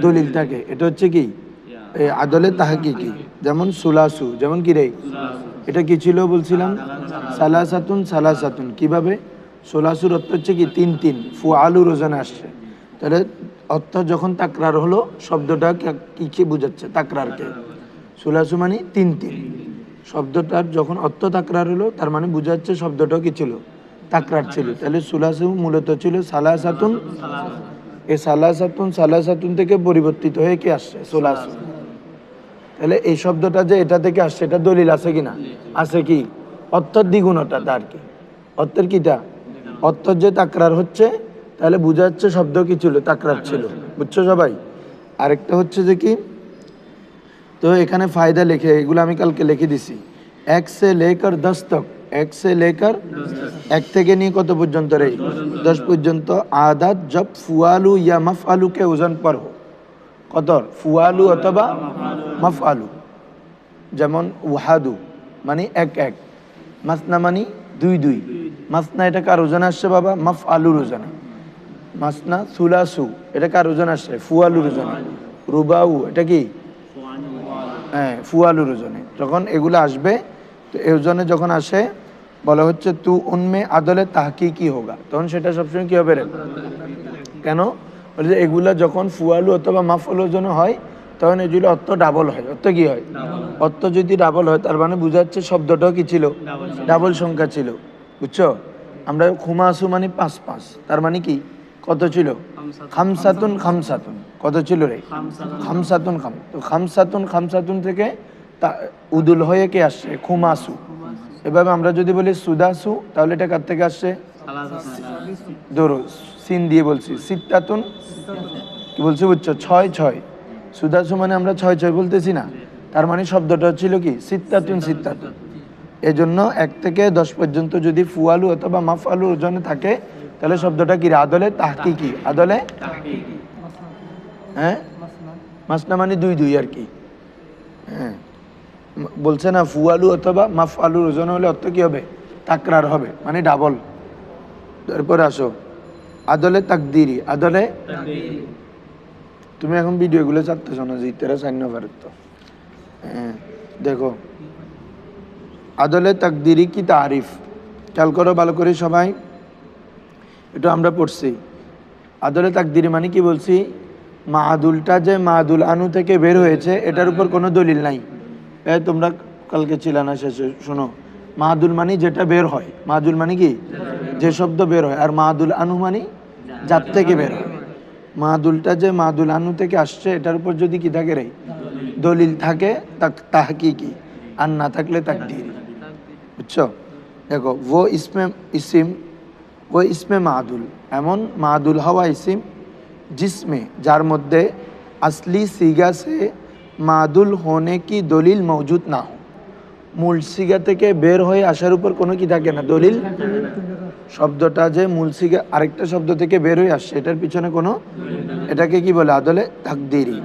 দলিল। থাকে এটা হচ্ছে কি? এই আদলে তাহাকি কি যেমন সুলাসু। যেমন কি রে? এটা কি ছিল বলছিলাম? সালাসাতুন। সালাসাতুন কীভাবে? সোলাসুর অর্থ হচ্ছে কি? তিন তিন। ফু আলু রোজানে আসছে। তাহলে অর্থ যখন তাকরার হলো শব্দটা কে- কি কি বোঝাচ্ছে? তাকরারকে। সোলাসু মানে তিন তিন। শব্দটার যখন অর্থ তাকরার হলো তার মানে বোঝাচ্ছে শব্দটাও কি ছিল? তাকরার ছিল। তাহলে সুলাসু মূলত ছিল সালাসাতুন এই সালাসাতুন সালাসাতুন থেকে পরিবর্তিত হয়ে কি আসছে? সোলাসু তাহলে এই শব্দটা যে এটা থেকে আসছে এটা দলিল আছে কিনা? আছে কি? অর্থের দ্বিগুণটা তার কি? অর্থের কিটা? অর্থ যে তাকরার হচ্ছে তাহলে বোঝা যাচ্ছে শব্দ কি ছিল? তাকরার ছিল। বুঝছ সবাই? আরেকটা হচ্ছে যে কি? তো এখানে ফায়দা লিখে এগুলো আমি কালকে লিখে দিছি। এক সে লেকর দশ তক এক সে লেকার এক থেকে নিয়ে কত পর্যন্ত রে? দশ পর্যন্ত। আদাত জব ফুয়ালু ইয়া মাফআলু কে ওজন পর কত ফুয়ালু অথবা মাফআলু। যেমন ওয়াহাদু মানে এক এক। মাসনা মানে দুই দুই। মাসনা এটা কার ওজন আসছে বাবা? মাফ আলুর ওজনে মাসনা সুলাসু, এটা কার ওজন আসছে? ফুয়ালুর ওজনে রুবাউ, এটা কি? হ্যাঁ ফুয়ালুর ওজনে যখন এগুলো আসবে, তো এই ওজনে যখন আসে বলা হচ্ছে, তু উনমে আদলে তাহকি কি হোগা। তখন সেটা সবসময় কি হবে রে? কেন? যে এগুলা যখন ফুয়ালু অথবা মাফল ওজনে হয়, তখন এগুলো অর্থ ডাবল হয়। অর্থ কি হয়? অর্থ যদি ডাবল হয়, তার মানে বোঝাচ্ছে শব্দটাও কি ছিল? ডাবল সংখ্যা ছিল। বুঝছ? আমরা খুমাসু মানে পাঁচ পাঁচ। তার মানে কি? কত ছিল? খামসাতুন খামসাতুন। কত ছিল রে? খামসাতুন খাম তো খামসাতুন খামসাতুন থেকে তা উদুল হয়ে কে আসছে? খুমাসু এভাবে আমরা যদি বলি সুদাসু তাহলে এটা কার থেকে আসছে? ধরো সিন দিয়ে বলছি। সিত্তাতুন কি বলছি বুঝছ? ছয় ছয়। সুদাসু মানে আমরা ছয় ছয় বলতেছি না। তার মানে শব্দটা ছিল কি? সিত্তাতুন সিত্তাতুন। এই জন্য এক থেকে দশ পর্যন্ত যদি ফুয়ালু অথবা মাফালু ওজনে থাকে তাহলে শব্দটা কি? রে? আদলে তাহকি কি আদলে হ্যাঁ? মাসনা মানে দুই দুই আর কি। হ্যাঁ। বলছে না, ফুয়ালু অথবা মাফ আলুর ওজন হলে অর্থ কি হবে? তাকরার হবে মানে ডাবল। তারপরে আসো, আদলে তাকদিরি। আদলে তুমি এখন ভিডিওগুলো চাচ্তেছ না, যে ইতারা সাইন পারত। হ্যাঁ দেখো, আদলে তাকদিরি কি তারিফ? খেয়াল করো ভালো করে সবাই, এটা আমরা পড়ছি। আদলে তাকদিরি মানে কি বলছি? মাহাদুলটা যে মাহাদুল আনু থেকে বের হয়েছে, এটার উপর কোনো দলিল নাই। তোমরা কালকে চিলানা শেষে শোনো। মাহাদুল মানি যেটা বের হয়, মাহাদুল মানি কি? যে শব্দ বের হয়, আর মাহাদুল আনু মানি যার থেকে বের হয়। মাহাদুলটা যে মাহাদুল আনু থেকে আসছে, এটার উপর যদি কি থাকে রে? দলিল থাকে তাহকি কি আর না থাকলে তাক দিয়ে বুঝছ? দেখো, ও ইসমে ইসিম, ও ইসমে মাহাদুল। এমন মাহাদুল হওয়া ইসিম, জিসমে, যার মধ্যে আসলি সিগা সে মাদুল হোনে কি দলিল মজুদ না হোক থেকে বের হয়ে আসার উপর কোনো কি থাকে না? দলিল? শব্দটা যে মুলসিগা আরেকটা শব্দ থেকে বের হয়ে আসছে, এটার পিছনে কোনো এটাকে কি বলে? আদলে তাকদিরি।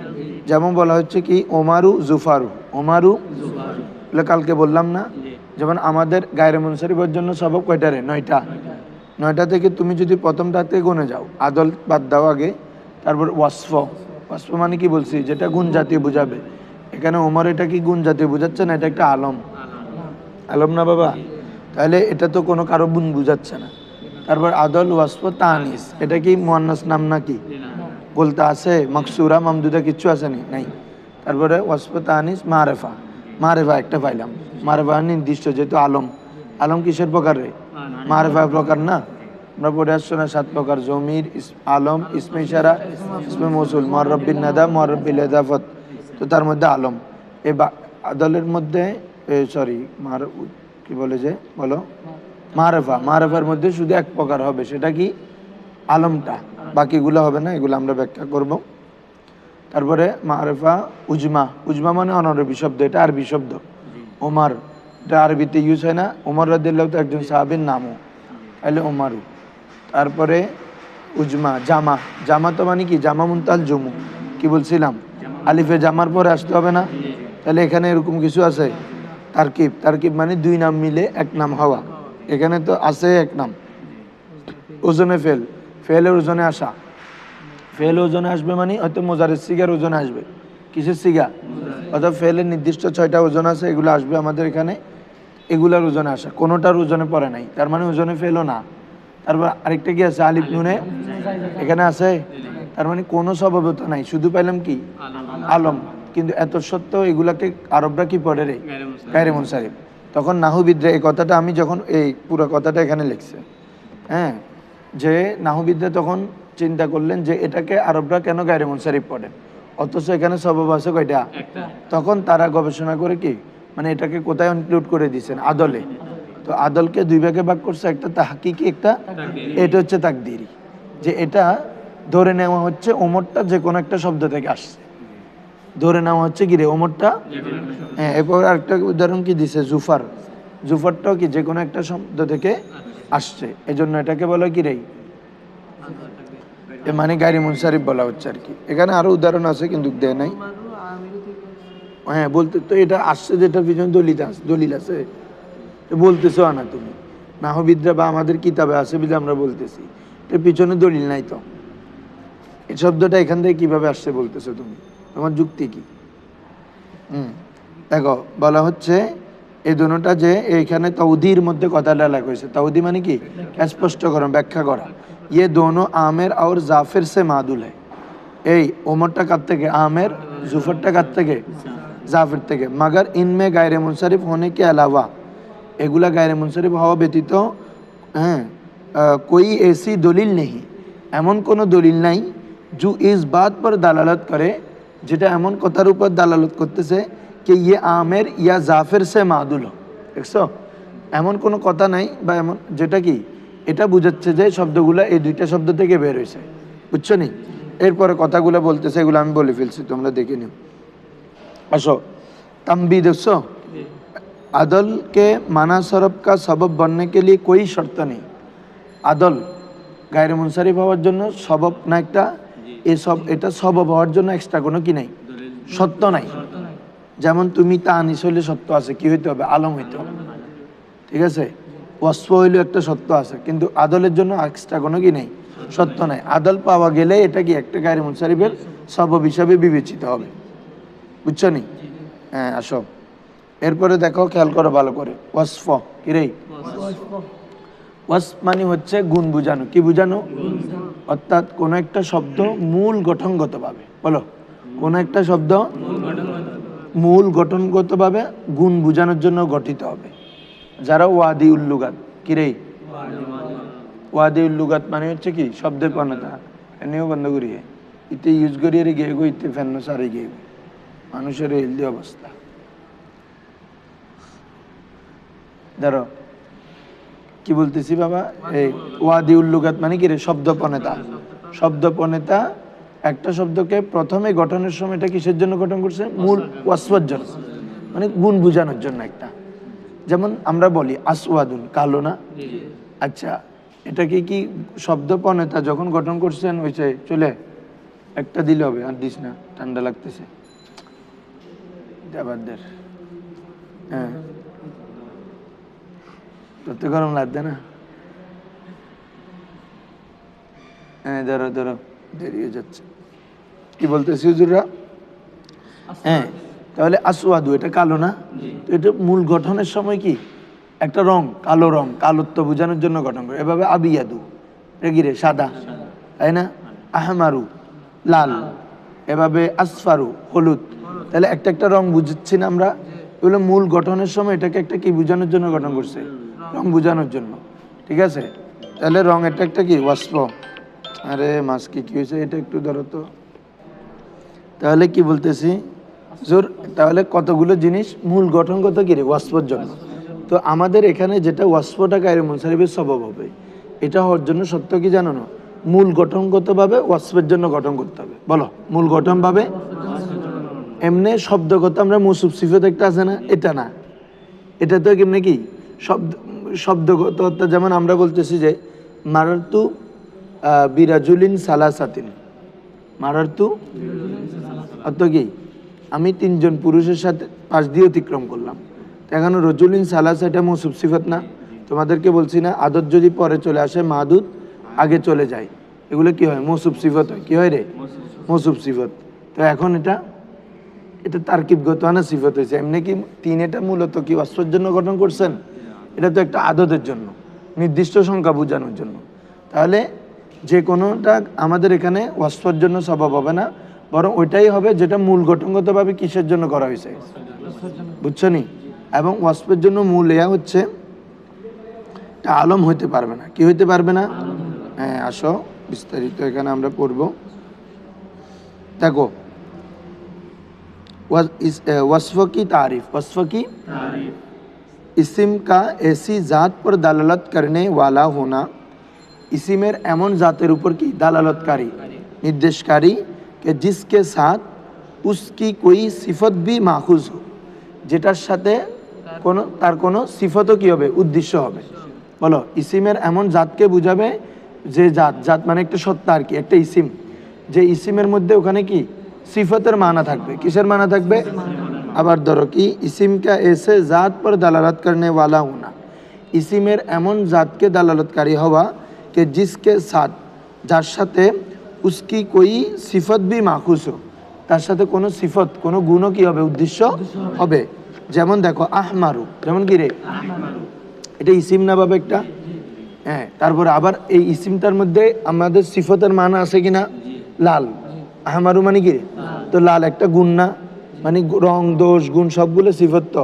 যেমন বলা হচ্ছে কি, ওমারু জুফারু। ওমারু কালকে বললাম না? যেমন আমাদের গায়ের মুনসারিবর জন্য সবক কয়টা রে নয়টা। নয়টা থেকে তুমি যদি প্রথমটাতে থেকে গুনে যাও, আদল বাদ দাও আগে, তারপর ওয়াসফ। ওয়াসফ মানে কি বলছি? যেটা গুণ জাতীয় বোঝাবে। এখানে ওমর এটা কি গুণ জাতীয় বোঝাচ্ছে না? এটা একটা আলম। আলম না বাবা? তাহলে এটা তো কোনো কারও গুণ বোঝাচ্ছে না। তারপর আদল ওয়াসফ তানিস। এটা কি মোয়ান্নাস নাম নাকি? বলতে আছে? মকসুরা, মামদুদা কিচ্ছু আছে নি নাই। তারপরে ওয়াসফ তানিস, মারেফা। মারেফা একটা পাইলাম। মারেফা নির্দিষ্ট, যেহেতু আলম। আলম কিসের প্রকার রে? মারেফা প্রকার না? আমরা পড়ে আসছো সাত প্রকার জমির আলম, ইসমে ইশারা, ইসমে মসুল মরব্বিন নাদা মরব্বিল এদাফত তো তার মধ্যে আলম। এ আদলের মধ্যে সরি মার, কি বলে যে, বলো? মারেফা। মারেফার মধ্যে শুধু এক প্রকার হবে, সেটা কি? আলমটা। বাকিগুলো হবে না, এগুলো আমরা ব্যাখ্যা করব। তারপরে মারেফা, উজমা। উজমা মানে অনরবি শব্দ, এটা আরবি শব্দ। ওমার। এটা আরবিতে ইউজ হয় না। ওমর রাদিল্লাহ তো একজন সাহাবির নামও। তাহলে ওমারু। তারপরে উজমা, জামা। জামা তো মানে কি? জামা মুনতাল জমু। কি বলছিলাম? আলিফে জামার পরে আসতে হবে না? তাহলে এখানে এরকম কিছু আছে? তারকিব। তারকিব মানে দুই নাম মিলে এক নাম হওয়া। এখানে তো আছে এক নাম। ওজনে ফেল। ফেলের ওজনে আসা। ফেল ওজনে আসবে মানে হয়তো মোজারের সিগার ওজনে আসবে। কিসের সিগা? অর্থাৎ ফেলের নির্দিষ্ট ছয়টা ওজন আছে, এগুলো আসবে আমাদের এখানে। এগুলার ওজনে আসা। কোনোটার ওজনে পড়ে নাই। তার মানে ওজনে ফেলও না। তারপর আরেকটা কি আছে আলিফ নুনে এখানে আছে। তার মানে কোনো স্বভাবতা নাই। শুধু পাইলাম কি? আলম। কিন্তু এত সত্ত্বেও এগুলাকে আরবরা কি পড়ে রে? গায়রে মুনসারিফ তখন নাহুবিদরা এই কথাটা আমি যখন এই পুরো কথাটা এখানে লিখছে হ্যাঁ যে নাহুবিদরা তখন চিন্তা করলেন যে এটাকে আরবরা কেন গায়রে মুনসারিফ পড়ে? অথচ এখানে স্বভাব আছে কয়টা? তখন তারা গবেষণা করে কি? মানে এটাকে কোথায় ইনক্লুড করে দিয়েছেন? আদলে। তো আদলকে দুই ভাগে ভাগ করছে একটা তাহাকিকি একটা এটা হচ্ছে তাকদিরি। যে এটা ধরে নেওয়া হচ্ছে ওমরটা যে কোনো একটা শব্দ থেকে আসছে। ধরে নেওয়া হচ্ছে কি রে ওমরটা? হ্যাঁ এরপর আরেকটা উদাহরণ কি দিছে? জুফার। জুফারটাও কি যে কোনো একটা শব্দ থেকে আসছে। এজন্য এটাকে বলা কি রে? এ মানে গাড়ি মুনসারিফ বলা হচ্ছে আর কি। এখানে আরও উদাহরণ আছে কিন্তু দেয় নাই। হ্যাঁ বলতে তো এটা আসছে যেটা পিছনে দলিল আছে দলিল আছে। বলতেছো না তুমি নাহবিদরা বা আমাদের কিতাবে আছে বলে আমরা বলতেছি এর পিছনে দলিল নাই তো এই শব্দটা এখান থেকে কিভাবে আসছে বলতেছো তুমি তোমার যুক্তি কি হুম দেখো বলা হচ্ছে এই দুটা যে এইখানে তৌদির মধ্যে কথাটা লেখা হয়েছে তৌদি মানে কি স্পষ্ট করা ব্যাখ্যা করা ये दोनों आमिर और जाफिर से मादुल है এই ওমরটা কার থেকে আমের জুফরটা কার থেকে জাফির থেকে মগর ইনমে গায়রে মুনসারিফ होने के अलावा এগুলা গায়ের মুনসরিফ হওয়া ব্যতীত হ্যাঁ কই এসি দলিল নেই। এমন কোনো দলিল নাই জু ইস বাদ পর দালালত করে, যেটা এমন কথার উপর দালালত করতেছে যে ইয়ে আমের ইয়া জাফের সে মাদুল দেখছ? এমন কোনো কথা নাই বা এমন, যেটা কি? এটা বুঝাচ্ছে যে শব্দগুলো এই দুইটা শব্দ থেকে বের হয়েছে বুঝছ নি? এরপরে কথাগুলো বলতেছে, এগুলো আমি বলে ফেলছি, তোমরা দেখে নিও। আসো। তাম্বি দেখছ? अदल के माना सरब का सबब बनने के लिए कोई शर्त नहीं আদল গায়ের মুনসারিফ হওয়ার জন্য সবব না একটা এই সব এটা সবব হওয়ার জন্য এক্সট্রা কোনো কি নাই সত্য নাই যেমন তুমি তা আনিস হইলে সত্য আছে কি হইতে হবে আলম হইতে হবে ঠিক আছে ওয়াসফ হইলেও একটা সত্য আছে কিন্তু আদলের জন্য এক্সট্রা কোনো কি নেই সত্য নাই আদল পাওয়া গেলে এটা কি একটা গায়ের মুনসারিফের সবব হিসাবে বিবেচিত হবে বুঝছো নি হ্যাঁ আসো এরপরে দেখো খেয়াল করো ভালো করে। ওয়াসফ, কিরে? ওয়াস মানে হচ্ছে গুণ বুঝানো। কি বুঝানো? অর্থাৎ কোন একটা শব্দ মূল গঠনগতভাবে। বলো, কোন একটা শব্দ মূল গঠনগতভাবে গুণ বুঝানোর জন্য গঠিত হবে। যারা ওয়াদি উল্লুগাত কিরে? ওয়াদি উল্লুগাত মানে হচ্ছে কি? শব্দের পণ্যতা এনেও বন্ধ করিয়ে। ইতে ইউজ করিয়ে গিয়ে গো ইতে ফেন্ন সারে গিয়ে মানুষের হেলদি অবস্থা। ধরো, কি বলতেছি বাবা? এই ওয়াদি উল্লুগাত মানে কি রে? শব্দ পনেতা শব্দ পনেতা একটা শব্দকে প্রথমে গঠনের সময় এটা কিসের জন্য গঠন করছে? মূল ওয়াসফার জন্য। মানে গুণ বুঝানোর জন্য একটা। যেমন আমরা বলি আসওয়াদুন, কালো না? আচ্ছা এটাকে কি শব্দ পনেতা যখন গঠন করছেন হয়েছে চলে, একটা দিলে হবে, আর দিস না, ঠান্ডা লাগতেছে। দেবারদের হ্যাঁ। তোর গরম লাগবে না? হ্যাঁ ধরো ধরো দেরি হয়ে যাচ্ছে। কি বলতেছি হুজুররা? হ্যাঁ তাহলে আসওয়াদু এটা কালো না? তো এটা মূল গঠনের সময় কি? একটা রং কালো রং কালোত্ব বোঝানোর জন্য গঠন করে। এভাবে আবিয়াদু এটা কি রে সাদা তাই না? আহমারু লাল। এভাবে আসফারু হলুদ। তাহলে একটা একটা রং বুঝছি না আমরা। এগুলো মূল গঠনের সময় এটাকে একটা কি বোঝানোর জন্য গঠন করছে? রং বোঝানোর জন্য, ঠিক আছে? তাহলে রং এটা একটা কি? ওয়াস্প। আরে মাছ কি হয়েছে? এটা একটু ধরো তো। তাহলে কি বলতেছি? জোর তাহলে কতগুলো জিনিস মূল গঠনগত কি রে? ওয়াস্পর জন্য। তো আমাদের এখানে যেটা ওয়াস্পটা গায়ের মুনসারিফের স্বভাব হবে, এটা হওয়ার জন্য সত্য কি জানো না? মূল গঠনগতভাবে ওয়াস্পের জন্য গঠন করতে হবে। বলো, মূল গঠনভাবে এমনি শব্দগত আমরা মুসুফ সিফত একটা আছে না? এটা না। এটা তো কেমনি কি? শব্দ শব্দগত অর্থাৎ যেমন আমরা বলতেছি যে, মারার্তু বিরাজুলিন সালাসাতিন। মারার্তু, অর্থ কি? আমি তিনজন পুরুষের সাথে পাশ দিয়ে অতিক্রম করলাম। এখানে রজুলিন সালাস এটা মৌসুফ সিফত না। তোমাদেরকে বলছি না, আদত যদি পরে চলে আসে মাদুদ আগে চলে যায়। এগুলো কি হয়? মৌসুফ সিফত হয়। কী হয় রে? মৌসুফ সিফত। তো এখন এটা এটা তার্কিবগত না সিফত হয়েছে। এমনি কি তিন এটা মূলত কি জন্য গঠন করছেন? এটা তো একটা আদতের জন্য, নির্দিষ্ট সংখ্যা বোঝানোর জন্য। তাহলে যে কোনোটা আমাদের এখানে অস্ত্রর জন্য স্বভাব হবে না, বরং ওইটাই হবে যেটা মূল গঠনগতভাবে কিসের জন্য করা হয়েছে। বুঝছনি? এবং ওয়াস্পের জন্য মূল এয়া হচ্ছে আলম হইতে পারবে না। কি হইতে পারবে না? হ্যাঁ আসো, বিস্তারিত এখানে আমরা পড়ব। দেখো ওয়াসফ কি তারিফ? ওয়াসফ কি? तारीफ वस्फ की ইসিম কা এসি জাত পর দালালত করনে ওয়ালা হোনা ইসিমের এমন জাতের উপর কি দালালতকারী নির্দেশকারী কে জিসকে সাথ উসকি কোই সিফত বি মাহুজ হো যেটার সাথে কোনো তার কোনো সিফতও কি হবে উদ্দেশ্য হবে বলো ইসিমের এমন জাতকে বুঝাবে যে জাত জাত মানে একটা সত্তা আর কি একটা ইসিম যে ইসিমের মধ্যে ওখানে কি সিফতের মানা থাকবে কিসের মানা থাকবে আবার ধরো কি ইসিম কা এসে জাত পর দালালত করনে ওয়ালা হোনা। ইসিমের এমন জাতকে দালালতকারী হওয়া কে জিসকে সাথ যার সাথে উসকি কই সিফত বি মাখুস হো। তার সাথে কোনো সিফত, কোনো গুণও কি হবে, উদ্দেশ্য হবে? যেমন দেখো, আহমারু। যেমন কি রে? এটা ইসিম না বাবা একটা? হ্যাঁ তারপরে আবার এই ইসিমটার মধ্যে আমাদের সিফতের মান আছে কিনা? লাল। আহমারু মানে কি রে? তো লাল একটা গুণ না। মানে রং, দোষ, গুণ সবগুলো সিফত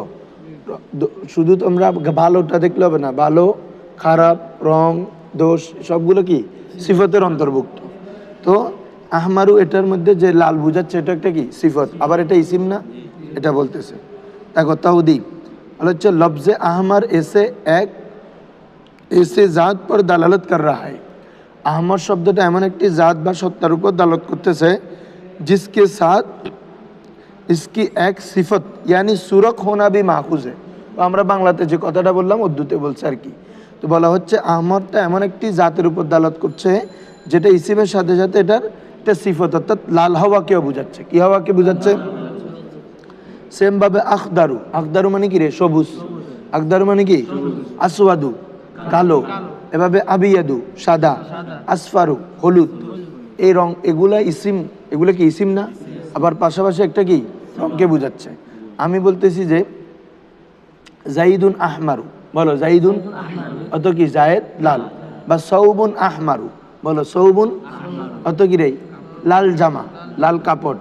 শুধু তোমরা ভালোটা দেখলে হবে না, ভালো, খারাপ, রং, দোষ, সবগুলো কি? সিফতের অন্তর্ভুক্ত। তো আহমারু এটার মধ্যে যে লাল বুঝাচ্ছে, এটা একটা কি? সিফত। আবার এটা ইসিম না? এটা বলতেছে। দেখো তাউদি বলে হচ্ছে লফজে আহমার এসে এক, এসে জাত পর দালালত কর রা হয় আহমার শব্দটা এমন একটি জাত বা সত্তার উপর দালত করতেছে, জিসকে সাথ इसकी এক সিফত ইয়ানি সুরক হোনা বি মাহুজে আমরা বাংলাতে যে কথাটা বললাম উর্দুতে বলছে আর কি তো বলা হচ্ছে আহমদটা এমন একটি জাতের উপর দালাত করছে যেটা ইসিমের সাথে সাথে এটার একটা সিফত অর্থাৎ লাল হাওয়াকেও বোঝাচ্ছে কি হাওয়াকে বোঝাচ্ছে সেম ভাবে আখদারু আখদারু মানে কি রে সবুজ আখদারু মানে কি আসওয়াদু কালো এভাবে আবিয়াদু সাদা আসফারু হলুদ এই রং এগুলা ইসিম এগুলো কি ইসিম না আবার পাশাপাশি একটা কি রংকে বোঝাচ্ছে। আমি বলতেছি যে জাইদুন আহমারু, বলো জাইদুন অত কি জায়েদ? লাল। বা সৌবুন আহমারু, বলো সৌবুন অত কি রে? লাল জামা, লাল কাপড়।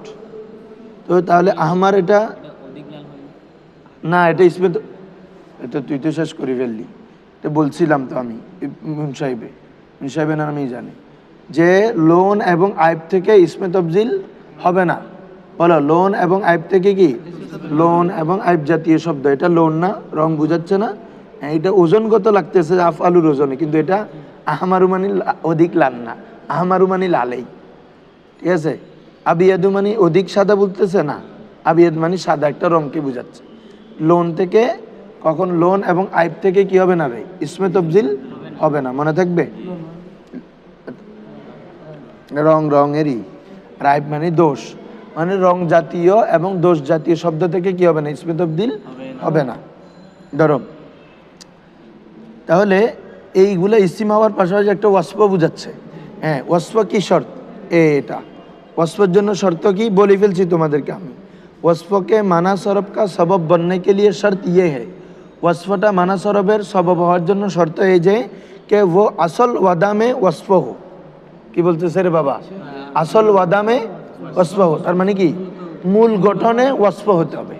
তো তাহলে আহমার এটা না, এটা তো এটা তুই তো শেষ করে ফেললি। এটা বলছিলাম তো আমি মুন সাহেবে। মুন সাহেবের আমি জানি। যে লোন এবং আইব থেকে ইসমে তফজিল হবে না। বলো, লোন এবং আইব থেকে কি? লোন এবং আইব জাতীয় শব্দ। এটা লোন না, রং বুঝাচ্ছে না। এটা ওজনগত লাগতেছে আফ আলুর ওজনে, কিন্তু এটা আহমারু মানে অধিক লাল না, আহমারু মানে লালেই। ঠিক আছে? আবিয়াদু মানে অধিক সাদা বলতেছে না, আবিয়াদ মানে সাদা একটা রংকে বোঝাচ্ছে। লোন থেকে, কখন লোন এবং আইব থেকে কি হবে না রে? ইসমে তফজিল হবে না, মনে থাকবে? রং রঙেরই, আর আইব মানে দোষ। মানে রং জাতীয় এবং দোষ জাতীয় শব্দ থেকে কি হবে না? ইসমিত দিল হবে না। ধরো তাহলে এইগুলো ইসিম হওয়ার পাশাপাশি একটা ওয়াস্প বুঝাচ্ছে। হ্যাঁ ওয়াস্প কি শর্ত? এটা। ওয়াস্পর জন্য শর্ত কি? বলে ফেলছি তোমাদেরকে আমি। ওয়াস্পকে মানা সরব কা সবব বন্যে কে লিয়ে শর্ত ইয়ে হে। ওয়াস্পটা মানা সরবের সবব হওয়ার জন্য শর্ত এই যে কে ও আসল ওয়াদামে ওয়াস্প হো। কি বলতেছে রে বাবা? হ্যাঁ। আসল ওয়াদামে ওয়াসফ তার মানে কি? মূল গঠনে ওয়াসফ হতে হবে।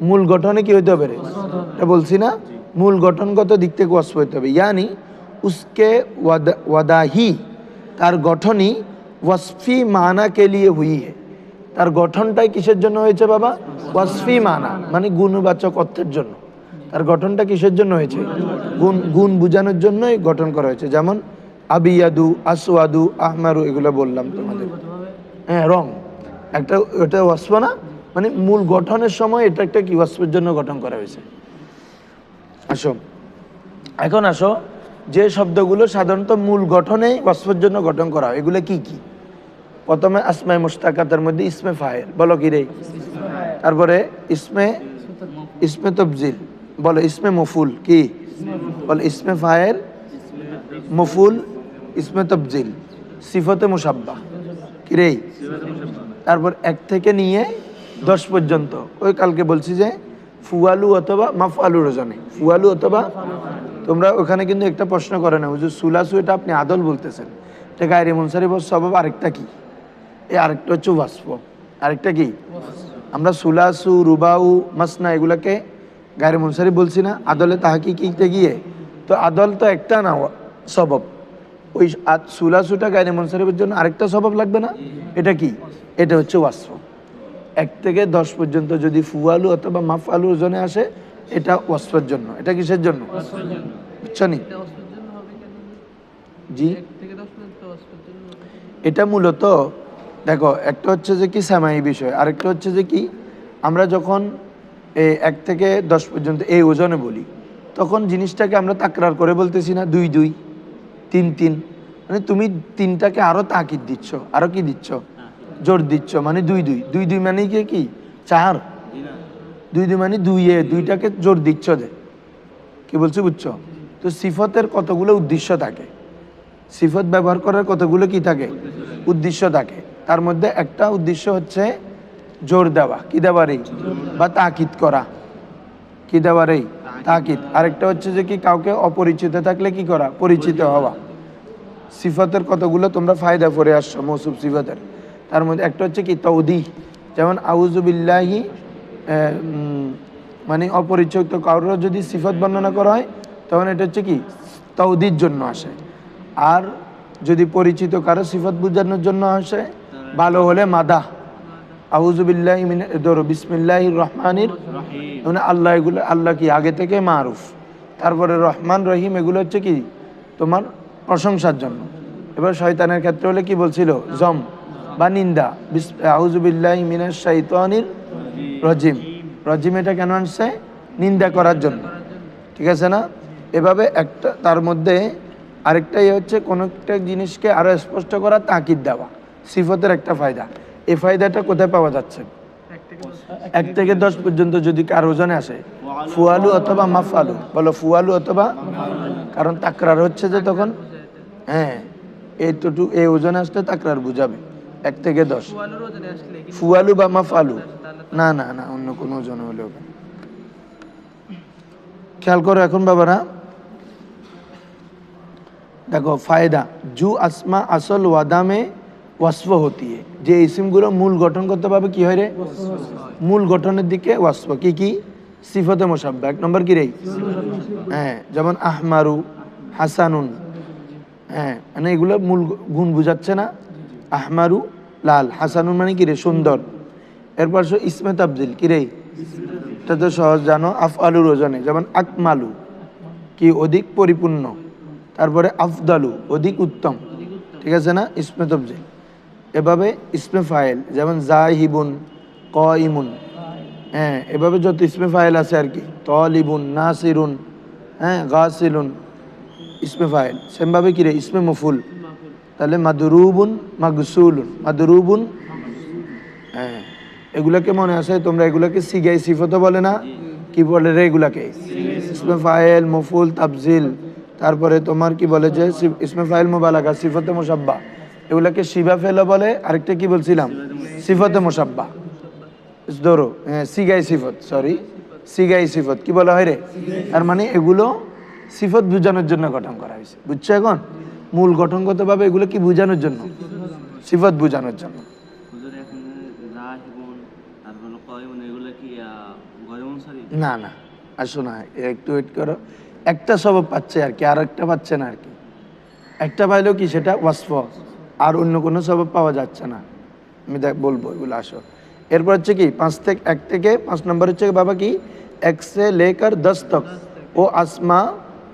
মূল গঠনে কি হতে হবে রে? এটা বলছি না? মূল গঠনগত দিক থেকে ওয়াসফ হতে হবে। ইয়ানি উসকে ওয়াদা ওয়াদাহি, তার গঠনই ওয়াসফি মানা কে লিয়ে হুই হে। তার গঠনটাই কিসের জন্য হয়েছে বাবা? ওয়াসফি মানা মানে গুণবাচক অর্থের জন্য। তার গঠনটা কিসের জন্য হয়েছে? গুণ গুণ বোঝানোর জন্যই গঠন করা হয়েছে। যেমন আবিয়াদু, আসওয়াদু, আহমারু, এগুলো বললাম তোমাদের। হ্যাঁ রং। একটা ওটা ওয়াসফ না? মানে মূল গঠনের সময় এটা একটা কি ওয়াসফের জন্য গঠন করা হয়েছে। আসো। এখন আসো, যে শব্দগুলো সাধারণত মূল গঠনেই ওয়াসফের জন্য গঠন করা হয়, এগুলো কি কি? প্রথমে আসমায় মুস্তাকাতের মধ্যে ইসমে ফায়েল বলো কি রে? তারপরে ইসমে ইসমে তবজিল বলো ইসমে মফুল, কি? বলো ইসমে ফায়ের মফুল, ইসমে তবজিল সিফতে মুসাব্বা কিরে তারপর এক থেকে নিয়ে দশ পর্যন্ত। ওই কালকে বলছি যে ফুয়ালু অথবা মাফআলুর ওজনে ফুয়ালু অথবা তোমরা ওখানে কিন্তু একটা প্রশ্ন করে না। হুজুর, সুলাসু এটা আপনি আদল বলতেছেন। এটা গায়রে মুনসারিফ স্বভাব আরেকটা কি? এই আরেকটা হচ্ছে ওয়াসফ। আরেকটা কি? আমরা সুলাসু, রুবাউ, মাসনা এগুলাকে গায়রে মুনসারিফ বলছি না। আদলে তাহাকি কিতে গিয়ে তো আদল তো একটা না স্বভাব। ওই সুলাসুটা গায়রে মুনসারিফের জন্য আরেকটা স্বভাব লাগবে না? এটা কি? এটা হচ্ছে ওয়াসফ। এক থেকে দশ পর্যন্ত যদি ফুয়ালু অথবা মাফআলু ওজনে আসে, এটা ওয়াসফের জন্য। এটা কিসের জন্য? বুঝছ নি এটা অস্ত্রের জন্য হবে কেন জি? এটা মূলত, দেখো, একটা হচ্ছে যে কি সামাই বিষয়, আরেকটা হচ্ছে যে কি, আমরা যখন এই এক থেকে দশ পর্যন্ত এই ওজনে বলি, তখন জিনিসটাকে আমরা তাকরার করে বলতেছি না, দুই দুই, তিন তিন। মানে তুমি তিনটাকে আরও তাকিদ দিচ্ছ, আরও কি দিচ্ছ? জোর দিচ্ছ মানে দুই দুই। দুই দুই মানে কি কি? চার। দুই দুই মানে দুই এ। দুইটাকে জোর দিচ্ছ যে। কি বলছি বুঝছ? তো সিফতের কতগুলো উদ্দেশ্য থাকে? সিফত ব্যবহার করার কতগুলো কি থাকে? উদ্দেশ্য থাকে। তার মধ্যে একটা উদ্দেশ্য হচ্ছে জোর দেওয়া। কি দেওয়ারই বা তাকিদ করা। কি দেওয়ারই তাকিদ। আরেকটা হচ্ছে যে কি কাউকে অপরিচিত থাকলে কি করা? পরিচিত হওয়া। সিফতের কতগুলো তোমরা ফায়দা করে আসছো মৌসুফ সিফতের? তার মধ্যে একটা হচ্ছে কি তৌদি। যেমন আউজুবিল্লাহি মানে অপরিচিত কারোর যদি সিফত বর্ণনা করা হয়, তখন এটা হচ্ছে কি তৌদির জন্য আসে। আর যদি পরিচিত কারও সিফত বোঝানোর জন্য আসে, ভালো হলে মাদা আউজুবিল্লাহ ধরো বিসমিল্লাহ রহমানির মানে আল্লাহ এগুলো, আল্লাহ কি আগে থেকে মারুফ। তারপরে রহমান রহিম এগুলো হচ্ছে কি তোমার প্রশংসার জন্য। এবার শয়তানের ক্ষেত্রে হলে কি বলছিল? জম। বা নিন্দা। শাইতানির রজিম। রজিম এটা কেন আনছে? নিন্দা করার জন্য। ঠিক আছে না? এভাবে একটা, তার মধ্যে আরেকটাই হচ্ছে কোনো একটা জিনিসকে আরও স্পষ্ট করা, তাকিদ দেওয়া। সিফতের একটা ফায়দা। এই ফায়দাটা কোথায় পাওয়া যাচ্ছে? এক থেকে দশ এক থেকে দশ পর্যন্ত যদি কার ওজনে আসে? ফুয়ালু অথবা মাফালু? বলো ফুয়ালু অথবা কারণ তাকরার হচ্ছে যে তখন? হ্যাঁ। এইটুকু এই ওজনে আসলে তাকরার বুঝাবে। এক থেকে দশ। ফুয়ালু বা মাফালু? না না না, অন্য কোনো ওজন হলে হবে খেয়াল করো এখন বাবারা। দেখো, ফায়দা, জু আসমা আসল ওয়াদামে ওয়াসফ হতি। যে ইসিমগুলো মূল গঠন করতে গঠনগতভাবে কি হয় রে? মূল গঠনের দিকে ওয়াসফ। কি কি? সিফতে মোসাব্বা এক নম্বর কি রে? হ্যাঁ যেমন আহমারু, হাসানুন। হ্যাঁ মানে এগুলো মূল গুণ বুঝাচ্ছে না। আহমারু লাল হাসানুন মানে কি রে? সুন্দর। এরপর ইসমে তাবদিল, কি রে? এটা তো সহজ, জানো? আফ আলুর ওজনে, যেমন আকমালু, কি অধিক পরিপূর্ণ। তারপরে আফদালু, অধিক উত্তম। ঠিক আছে না? ইসমে তবজিল এভাবে ইসমে ফাইল যেমন জাহিবুন ক ইমুন হ্যাঁ এভাবে যত ইসমে ফাইল আছে আর কি। তলিবুন, নাসিরুন হ্যাঁ গাসিলুন, ইসমে ফাইল সেমভাবে কি রে? ইসমে মফুল। তাহলে মাদরুবুন মাগসুলুন। মাদরুবুন? হ্যাঁ। এগুলাকে মনে আছে? তোমরা এগুলাকে সিগাই সিফত বলে না? কি বলে রে এগুলাকে? ইসমে ফাইল, মফুল তাবজিল তারপরে তোমার কি বলে যে ইসমে ফাইল মুবালাকা সিফতে মুসাব্বা এগুলাকে শিবা ফেলো বলে। আরেকটা কি বলছিলাম? সিফতে মুসাব্বা ধরো। হ্যাঁ সিগাই সিফত সরি সিগাই সিফত। কি বলা হয় রে? তার মানে এগুলো সিফত বোঝানোর জন্য গঠন করা হয়েছে। বুঝছ এখন? মূল গঠনগতভাবে এগুলো কি বোঝানোর জন্য? সিফত বোঝানোর জন্য। না না। আসো না একটু ওয়েট করো। একটা স্বভাব পাচ্ছে আর কি আর একটা পাচ্ছে না আর কি। একটা পাইলেও কি সেটা ওয়াসফ আর অন্য কোনো স্বভাব পাওয়া যাচ্ছে না। আমি দেখ বলব এগুলো আসো। এরপর হচ্ছে কি পাঁচ থেকে এক থেকে পাঁচ নম্বর হচ্ছে বাবা কি? এক সে লেকার দশ তক ও আসমা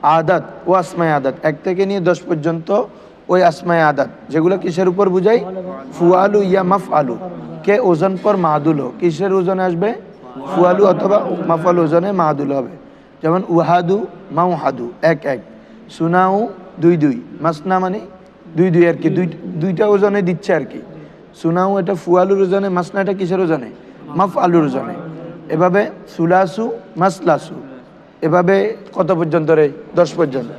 আদাত, ও আসমায় আদাত। এক থেকে নিয়ে দশ পর্যন্ত ওই আসমায় আদাত। যেগুলো কিসের উপর বুঝাই? ফুয়ালু ইয়া মাফ আলু কে ওজন পর মাদুল হো কিসের ওজনে আসবে? ফুয়ালু অথবা মাফাল ওজনে মাদুল হবে। যেমন উহাদু, মাউহাদু, এক এক। সুনাউ, দুই দুই। মাসনা মানে দুই দুই আর কি। দুই, দুইটা ওজনে দিচ্ছে আর কি। সুনাউ এটা ফুয়ালুর ওজনে মাসনা এটা কিসের ওজনে? মাফ আলুর ওজনে। এভাবে সুলাসু, মাসলাসু। এভাবে কত পর্যন্ত রে? দশ পর্যন্ত।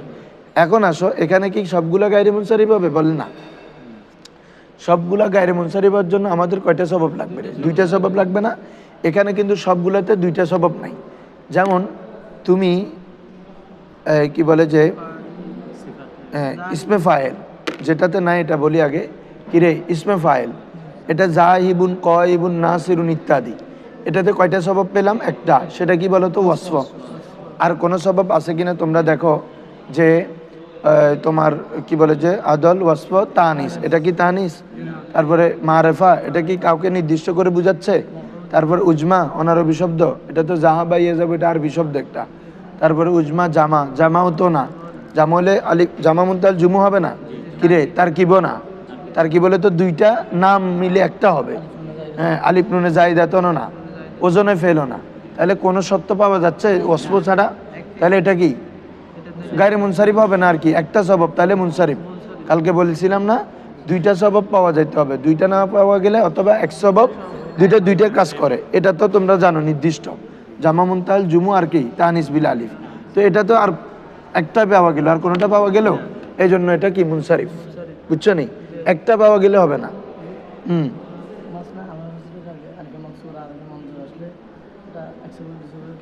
এখন আসো, এখানে কি সবগুলো গাইরে মুনসারিফ হবে বলে না। সবগুলা গায়ের মুনসারিফের জন্য আমাদের কয়টা স্বভাব লাগবে? দুইটা স্বভাব লাগবে না। এখানে কিন্তু সবগুলাতে দুইটা স্বভাব নাই। যেমন তুমি কি বলে যে ইসমে ফায়েল। যেটাতে নাই, এটা বলি আগে। কিরে ইসমে ফায়েল। এটা জাহিবুন কয়বুন নাসিরুন ইত্যাদি। এটাতে কয়টা স্বভাব পেলাম? একটা। সেটা কি বলতো? ওয়াসফ। আর কোনো স্বভাব আছে কিনা তোমরা দেখো যে তোমার কি বলে যে, আদল, ওয়াসফ, তানিস। এটা কি তানিস? তারপরে মারেফা, এটা কি কাউকে নির্দিষ্ট করে বুঝাচ্ছে? তারপর উজমা, অনারবি শব্দ। এটা তো জাহা বাইয়ে যাবে, এটা আরবি শব্দ একটা। তারপরে উজমা, জামা। জামাও তো না। জামা হলে আলিফ জামা মুন্তাল জুমু হবে না? কিরে, তার কিব না তার কি বলে তো দুইটা নাম মিলে একটা হবে। হ্যাঁ আলিফ নুনে জাইদাতনও না। ওজনে ফেলো না। তাহলে কোনো সত্য পাওয়া যাচ্ছে অস্প ছাড়া? তাহলে এটা কি? গাড়ি মুনসারিফ হবে না আর কি? একটা স্বভাব, তাহলে মুনসারিফ কালকে বলেছিলাম না, দুইটা স্বভাব পাওয়া যাইতে হবে। দুইটা না পাওয়া গেলে অথবা এক স্বভাব দুইটা দুইটা কাজ করে। এটা তো তোমরা জানো, নির্দিষ্ট। জামা মুনতাল, জুমু আর কি? তানিস বিল আলিফ। তো এটা তো আর একটা পাওয়া গেল। আর কোনোটা পাওয়া গেল? এই জন্য এটা কি মুনসারিফ বুঝছ নি? একটা পাওয়া গেলে হবে না। হুম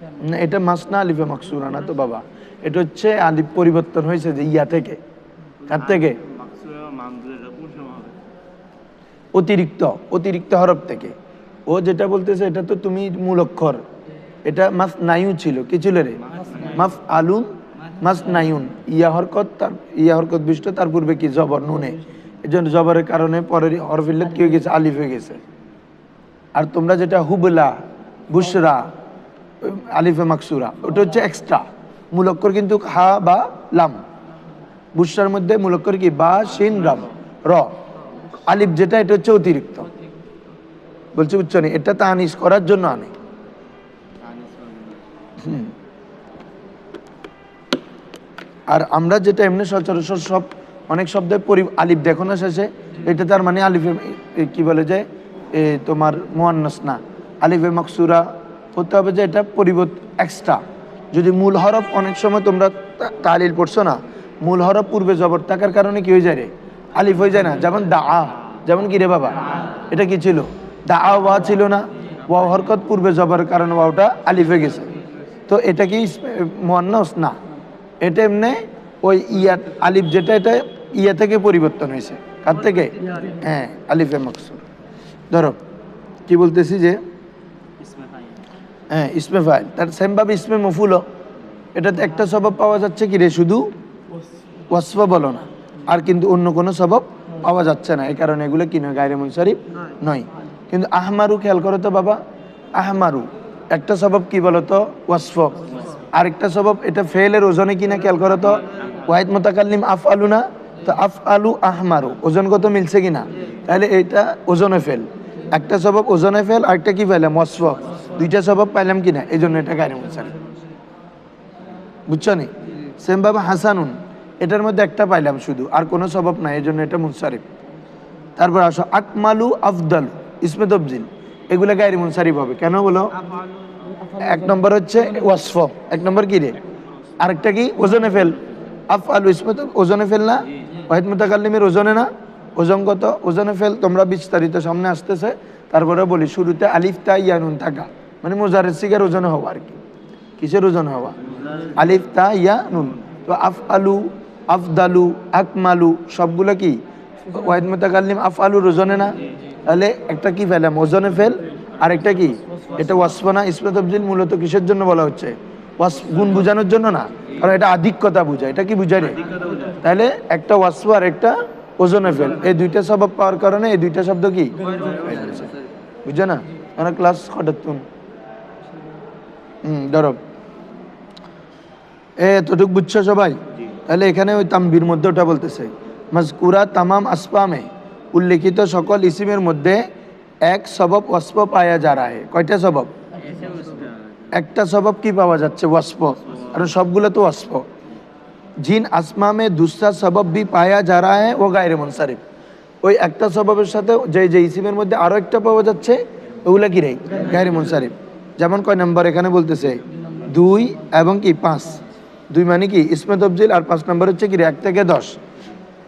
না এটা মাসনা আলিফে মাকসুরা না তো বাবা। এটা হচ্ছে আলিফ পরিবর্তন হয়েছে যে ইয়া থেকে কার থেকে? অতিরিক্ত অতিরিক্ত হরফ থেকে। ও যেটা বলতেছে এটা তো তুমি মূল অক্ষর এটা মাস নাইউ ছিল কি ছিল রে? মাফ আলুন মাস নাইউন ইয়া হরকত তার ইয়া হরকত বিষ্ট তার পূর্বে কি জবর নুনে। এই জন্য জবরের কারণে পরের হরফিল্লত কি হয়ে গেছে? আলিফ হয়ে গেছে। আর তোমরা যেটা হুবলা বুসরা আলিফে মাকসুরা ওটা হচ্ছে এক্সট্রা মূল অক্ষর কিন্তু হা, বা, লাম। বুসরার মধ্যে মূল অক্ষর কি? বা শিন রাম, র। আলিফ যেটা, এটা হচ্ছে অতিরিক্ত। বলছি, বুঝছ নি? এটা তানিস করার জন্য আনে। আর আমরা যেটা এমনি সচরাচর সব, অনেক শব্দের পরি আলিফ দেখো না শেষে? এটা তার মানে আলিফে কি বলে যে? তোমার মোয়ান্নাস না। আলিফে মকসুরা হতে হবে যে এটা পরিবর্তন এক্সট্রা যদি মূল হরফ অনেক সময় তোমরা তালিল পড়ছো না, মূল হরফ পূর্বে জবর থাকার কারণে কি হয়ে যায় রে? আলিফ হয়ে যায় না? যেমন দা আ, যেমন কি রে বাবা? এটা কি ছিল? দা আ ওয়া ছিল না? ওয়া হরকত পূর্বে জবরের কারণে ওয়াওটা আলিফ হয়ে গেছে। তো এটা কি মোয়ান্নস? না। এটা এমনি ওই ইয়া আলিফ যেটা, এটা ইয়া থেকে পরিবর্তন হয়েছে। কার থেকে? হ্যাঁ আলিফে মকসুর ধরো, কি বলতেছি যে হ্যাঁ ইসমে ফাইল। তার সেমভাবে ইসমে মফুলও। এটাতে একটা স্বভাব পাওয়া যাচ্ছে কি রে, শুধু? ওয়াসফ বলো না। আর কিন্তু অন্য কোনো স্বভাব পাওয়া যাচ্ছে না। এই কারণে এগুলো কি নয়, গায়রে মুনসারিফ নয়। কিন্তু আহমারু খেয়াল করো তো বাবা। আহমারু, একটা স্বভাব কি বলো তো? ওয়াসফ। আরেকটা স্বভাব এটা ফেলের ওজনে কিনা খেয়াল করো তো? ওয়াহিদ মোতাকাল্লিম আফ আলু না? তো আফ আলু আহমারু। ওজন কত মিলছে কিনা তাহলে এইটা ওজনে ফেল। একটা স্বভাব ওজনে ফেল, আরেকটা কি পাইলাম ওয়াসফ। দুইটা স্বভাব পাইলাম কিনা এই জন্য এটা গায়রে মুনসারিফ বুঝছ নি। সেমভাবে হাসানুন, এটার মধ্যে একটা পাইলাম শুধু, আর কোনো স্বভাব নাই এই জন্য এটা মুনসারিফ তারপর আসো, আকমালু আফদালু, ইসমে তবজিল এগুলো গায়ের মুনসারিফ হবে। কেন বলো? এক নম্বর হচ্ছে ওয়াসফ। এক নম্বর কি রে? আরেকটা কি? ওজনে ফেল। আফ আলু ইসমে ওজনে ফেল না? ওয়াহিদ মুতাকাল্লিমের ওজনে না? ওজন কত? ওজনে ফেল, তোমরা বিস্তারিত সামনে আসতেছে। তারপরে বলি, শুরুতে আলিফ তা ইয়ানুন থাকা। মানে মোজারের সিগার ওজনে হওয়া আর কি। কিসের ওজন হওয়া? আলিফ, তা, ইয়া, নুন। তো আফ আলু আফদালু, আকমালু, সবগুলো কি? ওয়াহিদ মুতাকাল্লিম আফ আলুর ওজনে না? তাহলে একটা কি ফেলাম ওজনে ফেল আর একটা কি? এটা ওয়াসফানা ইসমে তবজিল মূলত কিসের জন্য বলা হচ্ছে? গুণ বোঝানোর জন্য না। কারণ এটা আধিক্যতা বোঝায়। এটা কি বুঝায় তাহলে একটা ওয়াসফ আর একটা ওজনে ফেল। এই দুইটা স্বভাব পাওয়ার কারণে এই দুইটা শব্দ কি? বুঝছ না? ক্লাস কটার তুন হুম ধরো। এ এতটুক বুঝছ সবাই? তাহলে এখানে ওই তাম্বির মধ্যে ওটা বলতেছে। মজকুরা তামাম আসপামে উল্লেখিত সকল ইসিমের মধ্যে এক সবব ওয়াসপ পায়া যা রাহে কয়টা সবব? একটা সবব কি পাওয়া যাচ্ছে? ওয়াসপ আর সবগুলো তো ওয়াসপ জিন আসমা মে দুসরা সবব ভি পায়া যা রা হ্যায় ও গায়রে মুনসারিফ। ওই একটা সববের সাথে যে যে ইসিমের মধ্যে আরও একটা পাওয়া যাচ্ছে ওগুলা কি রে? গায়রে মুনসারিফ। যেমন কয় নম্বর এখানে বলতেছে, দুই এবং কি পাঁচ। দুই মানে কি? ইসমে তবজিল আর পাঁচ নম্বর হচ্ছে কি এক থেকে দশ।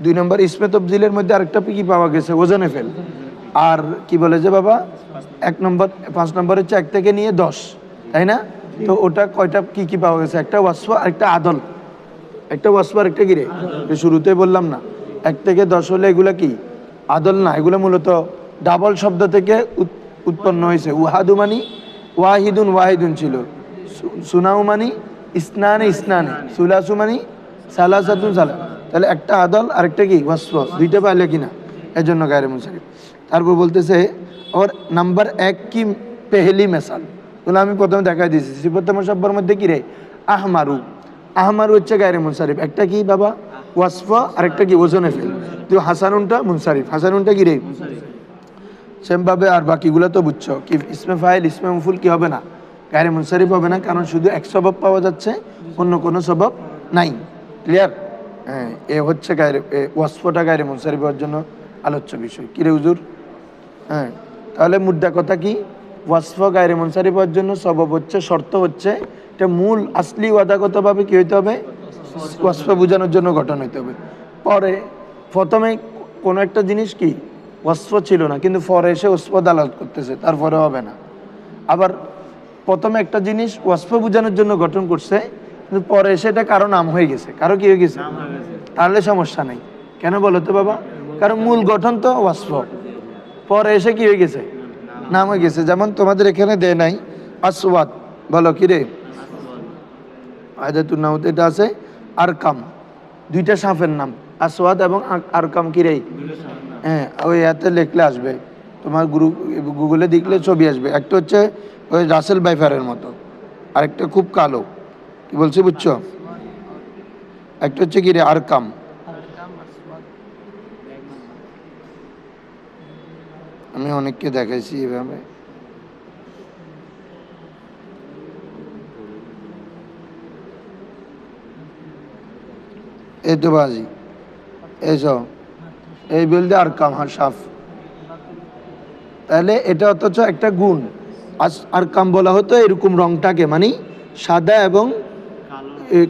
দুই নম্বর ইসমে তবজিলের মধ্যে আরেকটা কি পাওয়া গেছে? ওজনে ফেল। আর কি বলে যে বাবা? এক নম্বর, পাঁচ নম্বর হচ্ছে এক থেকে নিয়ে দশ। তাই না? তো ওটা কয়টা কি কি পাওয়া গেছে? একটা ওয়াসফ আর একটা আদল। একটা ওয়াসফ আর একটা গিরে শুরুতে বললাম না। এক থেকে দশ হলে এগুলা কি? আদল না। এগুলো মূলত ডাবল শব্দ থেকে উৎ- উৎপন্ন হয়েছে। উহাদু মানি ওয়াহিদুন ওয়াহিদুন ছিল। সুনাউ মানি, ইসনানে ইসনানে। সুলাসু মানি, সালাসাতুন সালা। তাহলে একটা আদল, আরেকটা কি? ওয়াসফ। দুইটা পাইলে কিনা? এর জন্য গায়ের মুসারিফ তারপর বলতেছে, ওর নাম্বার এক কি পেহেলি মেসাল? বলে, আমি প্রথমে দেখাই দিয়েছি। সিফত মুসাব্বর মধ্যে কি রে? আহমারু। আহমারু হচ্ছে গায়ের মুনসারিফ একটা কি বাবা? ওয়াসফ। আরেকটা কি? ওজনে ফেল। তো হাসানুনটা মুনসারিফ হাসানুনটা কি রে? সেমভাবে আর বাকিগুলো তো বুঝছ। কি ইসমে ফাইল, ইসমে মুফুল কি হবে না? গায়ের মুনসারিফ হবে না, কারণ শুধু এক স্বভাব পাওয়া যাচ্ছে, অন্য কোনো স্বভাব নাই। ক্লিয়ার হ্যাঁ এ হচ্ছে গায়ের, এ ওয়াসফটা গায়ের মুনসারিফ হওয়ার জন্য আলোচ্য বিষয়। কিরে হুজুর? হ্যাঁ তাহলে মুদ্রা কথা কি? ওয়াসফ গায়ের মুনসারিফ হওয়ার জন্য স্বভাব হচ্ছে, শর্ত হচ্ছে, এটা মূল, আসলি ওয়াদাগতভাবে কি হইতে হবে? ওয়াসফ বোঝানোর জন্য গঠন হইতে হবে। পরে, প্রথমে কোনো একটা জিনিস কি? ওয়াসফ ছিল না কিন্তু পরে এসে ওসফ দালাল করতেছে তারপরে হবে না। আবার প্রথমে একটা জিনিস ওয়াসফ বোঝানোর জন্য গঠন করছে কিন্তু পরে এসে এটা কারও নাম হয়ে গেছে কারও কি হয়ে গেছে? তাহলে সমস্যা নেই। কেন বলো তো বাবা? কারণ মূল গঠন তো ওয়াসফ পরে এসে কি হয়ে গেছে? নাম হয়ে গেছে। যেমন তোমাদের এখানে দেয় নাই আসওয়াদ। বলো কি রে? আয়দাতুর নামতে এটা আছে আরকাম। দুইটা সাপের নাম আসওয়াদ এবং আরকাম কি রে? হ্যাঁ ওই হাতে লিখলে আসবে। তোমার গ্রুপ গুগলে দেখলে ছবি আসবে। একটা হচ্ছে ওই রাসেল বাইফারের মতো। আরেকটা খুব কালো। কি বলছি বুঝছ? একটা হচ্ছে কি রে আরকাম আমি অনেককে দেখাইছি এভাবে। এই তো বাজি। এইসব এই বলতে আর কাম হ্যাঁ সাফ। তাহলে এটা অথচ একটা গুণ। আর কাম বলা হতো এরকম রংটাকে মানে সাদা এবং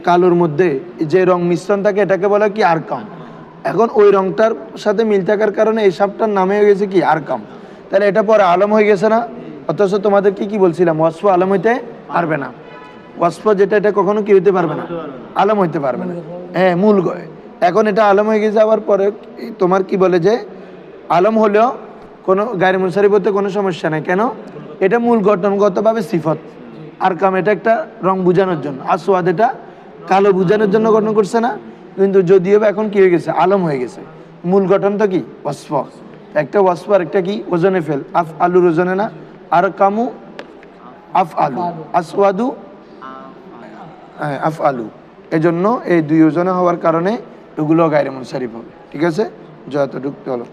কালোর মধ্যে। যে রং মিশ্রণ থাকে এটাকে বলা কি আরকাম এখন ওই রংটার সাথে মিল থাকার কারণে এই সাপটার নামে হয়ে গেছে কি আরকাম তাহলে এটা পরে আলম হয়ে গেছে না? অথচ তোমাদের কি কি বলছিলাম? ওয়াসফ আলম হইতে পারবে না। ওয়াসফ যেটা, এটা কখনো কি হইতে পারবে না? আলম হইতে পারবে না। হ্যাঁ মূল গয়। এখন এটা আলম হয়ে গেছে আবার পরে তোমার কি বলে যে আলম হলেও কোনো গায়ের মুনসারি বলতে কোনো সমস্যা নেই। কেন? এটা মূল গঠনগতভাবে সিফত। আর কাম এটা একটা রং বোঝানোর জন্য। আর সোয়াদ এটা কালো বোঝানোর জন্য গঠন করছে না। কিন্তু যদিও এখন কি হয়ে গেছে? আলম হয়ে গেছে। মূল গঠন তো কি? ওয়াসফ। একটা ওয়াসফ আর একটা কি? ওজনে ফেল। আফ আলুর ওজনে না। আর কামু আফ আলু। আসওয়াদু হ্যাঁ, আফ আলু। এজন্য এই দুই ওজনে হওয়ার কারণে এগুলো গায়ের মুনসারিফ হবে। ঠিক আছে? যতটুকু হলো।